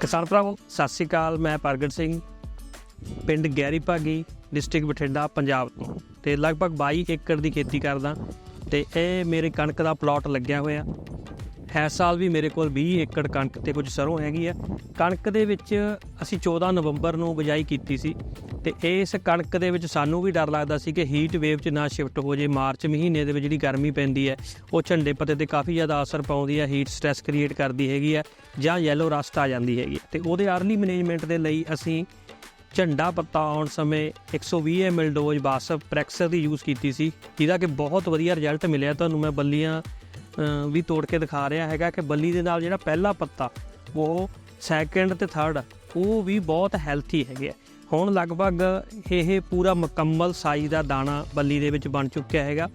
ਕਿਸਾਨ ਭਰਾਵੋ, ਸਤਿ ਸ੍ਰੀ ਅਕਾਲ, ਮੈਂ ਪ੍ਰਗਟ ਸਿੰਘ, ਪਿੰਡ ਗੈਰੀ ਭਾਗੀ ਡਿਸਟ੍ਰਿਕਟ ਬਠਿੰਡਾ, ਪੰਜਾਬ ਤੋਂ। ਤੇ ਲਗਭਗ 22 ਏਕੜ ਦੀ ਖੇਤੀ ਕਰਦਾ, ਤੇ ਇਹ ਮੇਰੇ ਕਣਕ ਦਾ ਪਲਾਟ ਲੱਗਿਆ ਹੋਇਆ। ਹੈ ਸਾਲ ਵੀ ਮੇਰੇ ਕੋਲ 20 ਏਕੜ ਕਣਕ ਤੇ ਕੁਝ ਸਰੋਂ ਹੈਗੀ ਆ। ਕਣਕ ਦੇ ਵਿੱਚ ਅਸੀਂ 14 ਨਵੰਬਰ ਨੂੰ ਬਿਜਾਈ ਕੀਤੀ ਸੀ। ਤੇ ਇਸ ਕਣਕ ਦੇ ਵਿੱਚ ਸਾਨੂੰ ਵੀ ਡਰ ਲੱਗਦਾ ਸੀ ਕਿ ਹੀਟ ਵੇਵ 'ਚ ਨਾ ਸ਼ਿਫਟ ਹੋ ਜੇ। ਮਾਰਚ ਮਹੀਨੇ ਦੇ ਵਿੱਚ ਜਿਹੜੀ ਗਰਮੀ ਪੈਂਦੀ ਹੈ, ਉਹ ਝੰਡੇ ਪੱਤੇ ਤੇ ਕਾਫੀ ਜ਼ਿਆਦਾ ਅਸਰ ਪਾਉਂਦੀ ਹੈ ਹੀਟ ਸਟ੍ਰੈਸ ਕ੍ਰੀਏਟ ਕਰਦੀ ਹੈਗੀ ਹੈ ਜਾਂ ਯੈਲੋ ਰਸਟ ਆ ਜਾਂਦੀ ਹੈਗੀ ਹੈ। ਤੇ ਉਹਦੇ ਅਰਲੀ ਮੈਨੇਜਮੈਂਟ ਦੇ ਲਈ ਅਸੀਂ ਝੰਡਾ ਪੱਤਾ ਆਉਣ ਸਮੇਂ 120 ml ਡੋਜ਼ ਬਾਸ ਪ੍ਰੈਕਸਰ ਦੀ ਯੂਜ਼ ਕੀਤੀ ਸੀ। ਜਿਹਦਾ ਕਿ ਬਹੁਤ ਵਧੀਆ ਰਿਜ਼ਲਟ ਮਿਲਿਆ ਤੁਹਾਨੂੰ। ਮੈਂ ਬੱਲੀਆਂ ਵੀ ਤੋੜ ਕੇ ਦਿਖਾ ਰਿਹਾ ਹੈਗਾ ਕਿ ਬੱਲੀ ਦੇ ਨਾਲ ਜਿਹੜਾ ਪਹਿਲਾ ਪੱਤਾ, ਉਹ ਸੈਕੰਡ ਤੇ ਥਰਡ ਉਹ ਵੀ ਬਹੁਤ ਹੈਲਥੀ ਹੈਗੇ ਆ। ਹੁਣ ਲਗਭਗ ਇਹ ਪੂਰਾ ਮੁਕੰਮਲ ਸਾਈਜ਼ ਦਾ ਦਾਣਾ ਬੱਲੀ ਦੇ ਵਿੱਚ ਬਣ ਚੁੱਕਿਆ ਹੈਗਾ।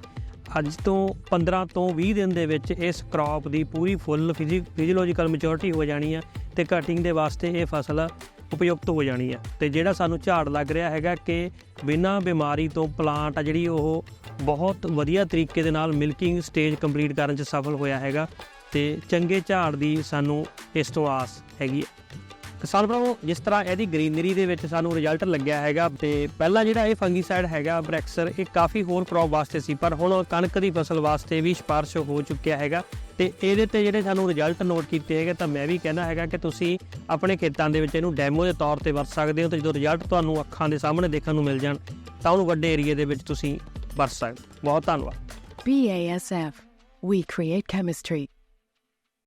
ਅੱਜ ਤੋਂ 15 ਤੋਂ 20 ਦਿਨ ਦੇ ਵਿੱਚ ਇਸ ਕ੍ਰੌਪ ਦੀ ਪੂਰੀ ਫੁੱਲ ਫਿਜ਼ੀਓਲੋਜੀਕਲ ਮੈਚੁਰਿਟੀ ਹੋ ਜਾਣੀ ਆ ਤੇ ਕਟਿੰਗ ਦੇ ਵਾਸਤੇ ਇਹ ਫਸਲ ਉਪਯੁਕਤ ਹੋ ਜਾਣੀ ਆ। ਤੇ ਜਿਹੜਾ ਸਾਨੂੰ ਝਾੜ ਲੱਗ ਰਿਹਾ ਹੈਗਾ ਕਿ ਬਿਨਾਂ ਬਿਮਾਰੀ ਤੋਂ ਪਲਾਂਟ ਆ ਜਿਹੜੀ ਉਹ ਬਹੁਤ ਵਧੀਆ ਤਰੀਕੇ ਦੇ ਨਾਲ ਮਿਲਕਿੰਗ ਸਟੇਜ ਕੰਪਲੀਟ ਕਰਨ 'ਚ ਸਫਲ ਹੋਇਆ ਹੈਗਾ ਤੇ ਚੰਗੇ ਝਾੜ ਦੀ ਸਾਨੂੰ ਇਸ ਤੋਂ ਆਸ ਹੈਗੀ ਹੈ ਕਿਸਾਨ ਭਰਾਵੋ, ਜਿਸ ਤਰ੍ਹਾਂ ਇਹਦੀ ਗ੍ਰੀਨਰੀ ਦੇ ਵਿੱਚ ਸਾਨੂੰ ਰਿਜ਼ਲਟ ਲੱਗਿਆ ਹੈਗਾ ਤੇ ਪਹਿਲਾਂ ਜਿਹੜਾ ਇਹ ਫੰਗੀਸਾਈਡ ਹੈਗਾ ਬ੍ਰੈਕਸਰ ਇਹ ਕਾਫੀ ਹੋਰ ਕ੍ਰੌਪ ਵਾਸਤੇ ਸੀ, ਪਰ ਹੁਣ ਕਣਕ ਦੀ ਫਸਲ ਵਾਸਤੇ ਵੀ ਸਪਾਰਸ਼ ਹੋ ਚੁੱਕਿਆ ਹੈਗਾ ਤੇ ਇਹਦੇ ਤੇ ਜਿਹੜੇ ਸਾਨੂੰ ਰਿਜ਼ਲਟ ਨੋਟ ਕੀਤੇ ਹੈਗੇ, ਤਾਂ ਮੈਂ ਵੀ ਕਹਿਣਾ ਹੈਗਾ ਕਿ ਤੁਸੀਂ ਆਪਣੇ ਖੇਤਾਂ ਦੇ ਵਿੱਚ ਇਹਨੂੰ ਡੈਮੋ ਦੇ ਤੌਰ ਤੇ ਵਰਤ ਸਕਦੇ ਹੋ ਤੇ ਜਦੋਂ ਰਿਜ਼ਲਟ ਤੁਹਾਨੂੰ ਅੱਖਾਂ ਦੇ ਸਾਹਮਣੇ ਦੇਖਣ ਨੂੰ ਮਿਲ ਜਾਣ, ਤਾਂ ਉਹਨੂੰ ਵੱਡੇ ਏਰੀਏ ਦੇ ਵਿੱਚ ਤੁਸੀਂ ਵਰਤ ਸਕਦੇ ਹੋ। ਬਹੁਤ ਧੰਨਵਾਦ BASF. We create chemistry.